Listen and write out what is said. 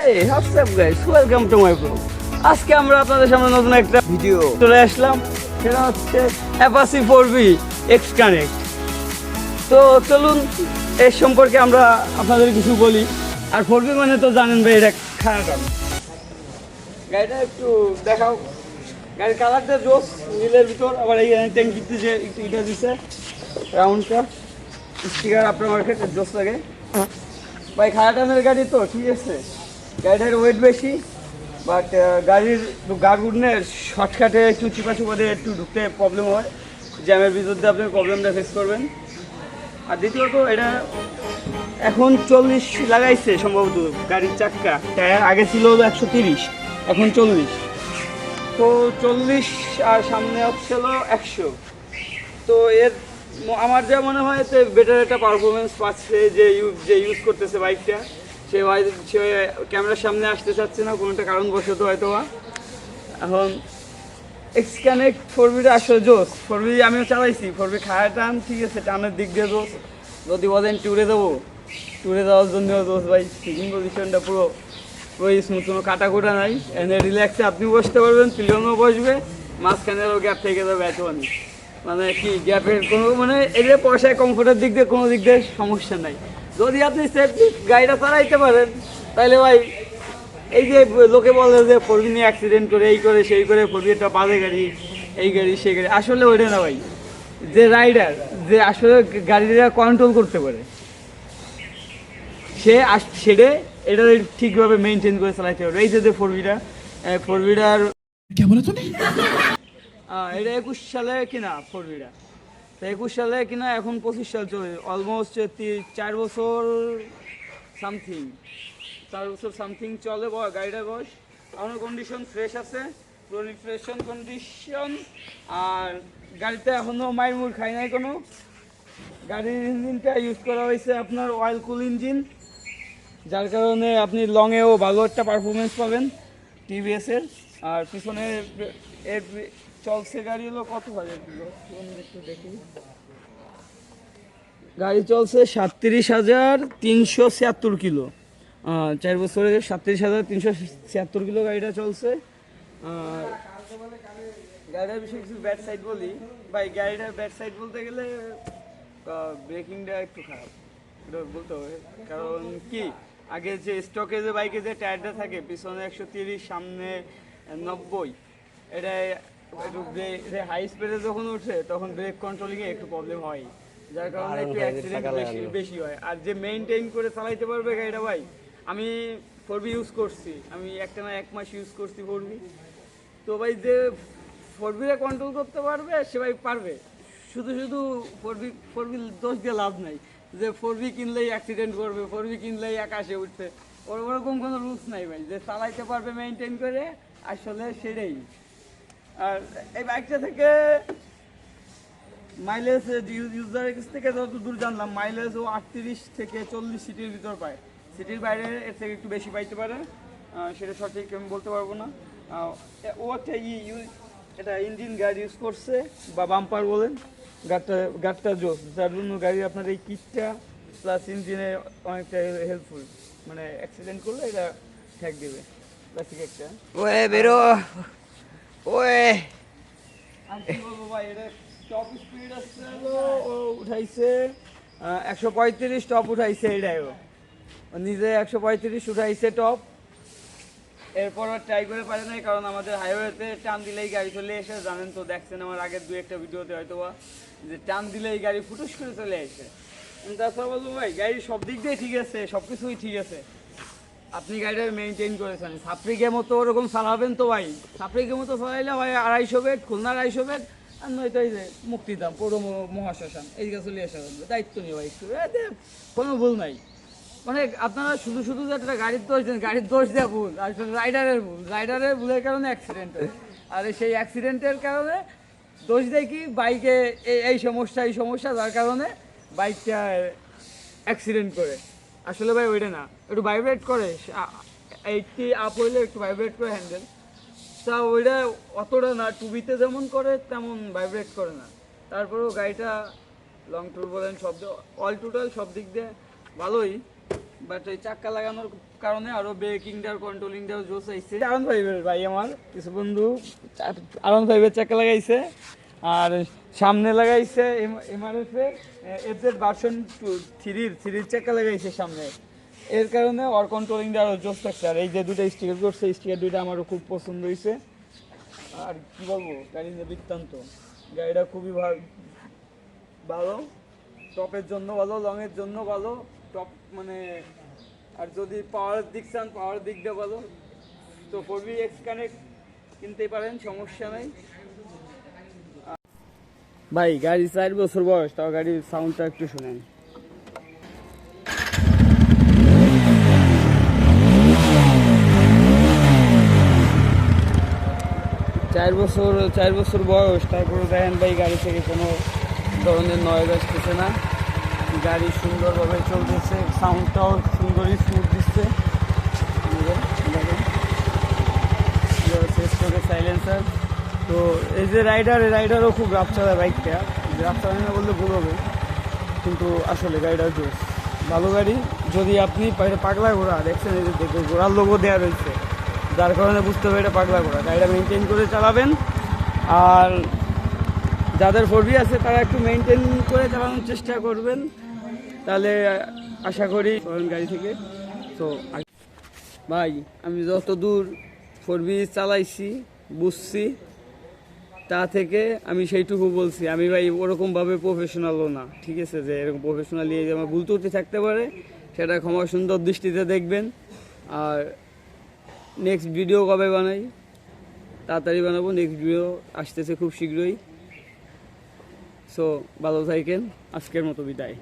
এই WhatsApp guys welcome to my blog আজকে আমরা আপনাদের সামনে নতুন একটা ভিডিও চলে আসলাম সেটা হচ্ছে Apache four V X Connect তো চলুন এর সম্পর্কে আমরা আপনাদের কিছু বলি। আর ফোর বি মানে তো জানেন ভাই এটা খারাপ গাড়িটা একটু দেখাও। গাড়ির কালারটা জোস নীলের ভিতর আবার এই ট্যাঙ্কিতে যে ইটা দিছে রাউন্ডটা স্টিকার আপনার মার্কেটে জোস লাগে। ভাই খারাটানের গাড়ি তো ঠিক আছে। গাড়িটার ওয়েট বেশি বাট গাড়ির গাড়গুড়নের শর্টকাটে একটু চিপা একটু ঢুকতে প্রবলেম হয়। জ্যামের ভিতর দিয়ে আপনি প্রবলেমটা ফেস করবেন। আর দ্বিতীয়ত, এটা এখন চল্লিশ লাগাইছে সম্ভবত গাড়ির চাক্কা। টায়ার আগে ছিল একশো তিরিশ, এখন চল্লিশ। তো চল্লিশ আর সামনে হচ্ছিল একশো। তো এর আমার যা মনে হয় যে বেটার একটা পারফরমেন্স পাচ্ছে যে ইউজ যে ইউজ করতেছে বাইকটা সে হয়- সে ক্যামেরার সামনে আসতে চাচ্ছে না, কোনো একটা কারণবশত হয়তো বা। এখন এক্স কানেক্ট ফোর বিটা আসলে জোস ফোর বি আমিও চালাইছি। ফোর বি খায় টান, ঠিক আছে, টানের দিক দিয়ে জোস যদি বলেন ট্যুরে দেবো ট্যুরে দেওয়ার জন্য জোস ভাই সিটিং পজিশনটা পুরো পুরো স্মুথ কোনো কাটা কোটা নাই এনে রিল্যাক্সে আপনি বসতে পারবেন পিলিয়নও বসবে। মাঝখানেরও গ্যাপ থেকে যাবে এত অনেক। মানে কি গ্যাপের কোনো মানে এদের পয়সায় কমফোর্টের দিক দিয়ে কোনো দিক দিয়ে সমস্যা নাই। যদি আপনি সেফটি গাড়িটা চালাইতে পারেন তাহলে ভাই এই যে লোকে বলে যে ফোর নিয়ে অ্যাক্সিডেন্ট করে এই করে সেই করে ফোর একটা বাজে গাড়ি এই গাড়ি সেই গাড়ি আসলে ওইটা না ভাই। যে রাইডার যে আসলে গাড়িটা কন্ট্রোল করতে পারে সে আস ছেড়ে এটা ঠিকভাবে মেনটেন করে চালাইতে পারবে। এই যে ফোর ভিটা ফোর ভিটার এটা একুশ সালে কিনা ফোর ভিটা তো একুশ সালে কিনা এখন পঁচিশ সাল চলে অলমোস্ট চার বছর সামথিং চার বছর সামথিং চলে ব- গাড়িটার বয়স আমার কন্ডিশন ফ্রেশ আছে রিফ্রেশন কন্ডিশন আর গাড়িতে এখনও মায়ের মুড় খাই নাই কোনো। গাড়ির ইঞ্জিনটা ইউজ করা হয়েছে আপনার অয়েল কুল ইঞ্জিন যার কারণে আপনি লংয়েও ভালো একটা পারফরমেন্স পাবেন টিভিএসের আর পিছনে চলছে গাড়ি হলো কত হাজার কিলো? দেখি গাড়ি চলছে সাতত্রিশ হাজার তিনশো ছিয়াত্তর কিলো। চার বছরে সাতত্রিশ হাজার তিনশো ছিয়াত্তর কিলো গাড়িটা চলছে। আর গাড়িটার বিষয়ে কিছু ব্যাড সাইড বলি। ভাই, গাড়িটার ব্যাড সাইড বলতে গেলে ব্রেকিংটা একটু খারাপ। এটা বলতে হবে। কারণ কি, আগে যে স্টকে যে বাইকে যে টায়ারটা থাকে, পিছনে একশো তিরিশ, সামনে নব্বই এটা একটু হাই স্পিডে যখন উঠে তখন ব্রেক কন্ট্রোলিংয়ে একটু প্রবলেম হয়। যার কারণে একটু অ্যাক্সিডেন্ট বেশি বেশি হয়। আর যে মেইনটেইন করে চালাইতে পারবে গাড়িটা ভাই আমি ফোর বি ইউজ করছি। আমি একটা না এক মাস ইউজ করছি ফোর বি তো ভাই যে ফোর বিরে কন্ট্রোল করতে পারবে সে ভাই পারবে। শুধু শুধু ফোর বি ফোর বি দোষ দিয়ে লাভ নাই। যে ফোর বি কিনলেই অ্যাক্সিডেন্ট করবে ফোর বি কিনলেই আকাশে উঠছে ওর ওরকম কোনো রুলস নাই ভাই। যে চালাইতে পারবে মেনটেন করে আসলে সেটাই। আর এই বাইকটা থেকে মাইলেজ কাছ থেকে যত দূর জানলাম মাইলেজ ও আটত্রিশ থেকে চল্লিশ সিটির ভিতর পায়। সিটির বাইরে এর থেকে একটু বেশি পাইতে পারে। সেটা সঠিক আমি বলতে পারব না। ও একটা ই ইউ- এটা ইঞ্জিন গাড়ি ইউজ করছে, বা বাম্পার বলেন গাড়টা গাড়টা জোস যার জন্য গাড়ি আপনার এই কিটটা প্লাস ইঞ্জিনে অনেকটা হেল্পফুল মানে অ্যাক্সিডেন্ট করলে এটা ঠেক দেবে। ক্লাসিক একটা। ওয়ে বেরো। ওয়ে। টপ স্পিড আসছে ও উঠাইছে একশো পঁয়ত্রিশ টপ উঠাইছে এটাই ও। ও নিজে একশো পঁয়ত্রিশ উঠাইছে টপ এরপর ট্রাই করে পারে নাই, কারণ আমাদের হাইওয়েতে টান দিলেই গাড়ি চলে এসে জানেন তো, দেখছেন আমার আগের দু একটা ভিডিওতে হয়তো বা যে টান দিলেই গাড়ি ফুটুস করে চলে আসে। তাছাড়া বলব, ভাই গাড়ির সব দিক দিয়ে ঠিক আছে সব কিছুই ঠিক আছে। আপনি গাড়িটা মেনটেন করেছেন। সাপ্রিকের মতো ওরকম চালাবেন তো ভাই। সাপ্রিকের মতো চালাইলে হয় আড়াইশো বেড, খুলনা আড়াইশো বেড, আর নয়তো এই যে মুক্তিধাম পৌর মহাশ্মশান এইদিকে চলে আসা লাগবে। দায়িত্ব নিয়ে ভাই একটু। কোনো ভুল নাই। মানে আপনারা শুধু শুধু যে একটা গাড়ির দোষ দেন, গাড়ির দোষ দেওয়া ভুল। আসলে রাইডারের ভুল। রাইডারের ভুলের কারণে অ্যাক্সিডেন্ট আর সেই অ্যাক্সিডেন্টের কারণে দোষ দেয় কি? বাইকে এই সমস্যা এই সমস্যা, যার কারণে বাইকটা অ্যাক্সিডেন্ট করে। আসলে ভাই ওইটা না, একটু ভাইব্রেট করে এইটটি আপ হইলে একটু ভাইব্রেট করে হ্যান্ডেল তা ওইটা অতটা না, টুবিতে যেমন করে, তেমন ভাইব্রেট করে না। তারপরেও গাড়িটা লং ট্যুর বলেন, সব অল টোটাল সব দিক দিয়ে ভালোই। বাট এই চাক্কা লাগানোর কারণে আরও ব্রেকিংটার কন্ট্রোলিংটাও জোস আইছে। আরন ফাইভের ভাই, আমার কিছু বন্ধু, আরন ফাইভের চাক্কা লাগাইছে। আর সামনে লাগাইছে এমআরএফ এর এফজেড ভার্সন টু থ্রির থ্রির চাকা লাগাইছে সামনে। এর কারণে ওর কন্ট্রোলিংটা আরও জোস থাকছে আর এই যে দুটো স্টিকার করছে স্টিকার দুইটা আমারও খুব পছন্দ হয়েছে আর কি বলব গাড়ির যে বৃত্তান্ত। গাড়িটা খুবই ভালো টপের জন্য ভালো লংয়ের জন্য ভালো। টপ মানে আর যদি পাওয়ারের দিক চান পাওয়ার দিক দিয়ে ভালো। তো ফোরবি এক্স কানেক্ট কিনতে পারেন, সমস্যা নাই। ভাই গাড়ি চার বছর বয়স, তাও গাড়ির সাউন্ডটা একটু শুনেন। চার বছর চার বছর বয়স, তারপরে দেখেন ভাই, গাড়ি থেকে কোনো ধরনের নয়েজ আসতেছে না। গাড়ি সুন্দরভাবে চলতেছে সাউন্ডটাও সুন্দরই স্মুথ দিচ্ছে। সাইলেন্সার তো এই যে রাইডার রাইডারও খুব রাফ চালায় বাইকটা রাফ চালায় না বললে ভুল হবে। কিন্তু আসলে গাড়িটা জোস। ভালো গাড়ি, যদি আপনি পাগলা ঘোড়া, দেখছেন এই যে দেখবে, ঘোড়ার লোগো দেওয়া রয়েছে। যার কারণে বুঝতে হবে এটা পাগলা ঘোড়া। গাড়িটা মেনটেন করে চালাবেন। আর যাদের ফোরবি আছে, তারা একটু মেনটেন করে চালানোর চেষ্টা করবেন। তাহলে আশা করি গাড়ি থেকে। তো ভাই, আমি যত দূর ফোরবি চালাইছি, বুঝছি তা থেকে আমি সেইটুকু বলছি। আমি ভাই ওরকমভাবে প্রফেশনালও না, ঠিক আছে? যে এরকম প্রফেশনালি যে আমার ভুল ত্রুটি থাকতে পারে, সেটা ক্ষমা সুন্দর দৃষ্টিতে দেখবেন। আর নেক্সট ভিডিও কবে বানাই? তাড়াতাড়ি বানাবো নেক্সট ভিডিও আসতেছে খুব শীঘ্রই। সো ভালো থাকেন, আজকের মতো বিদায়।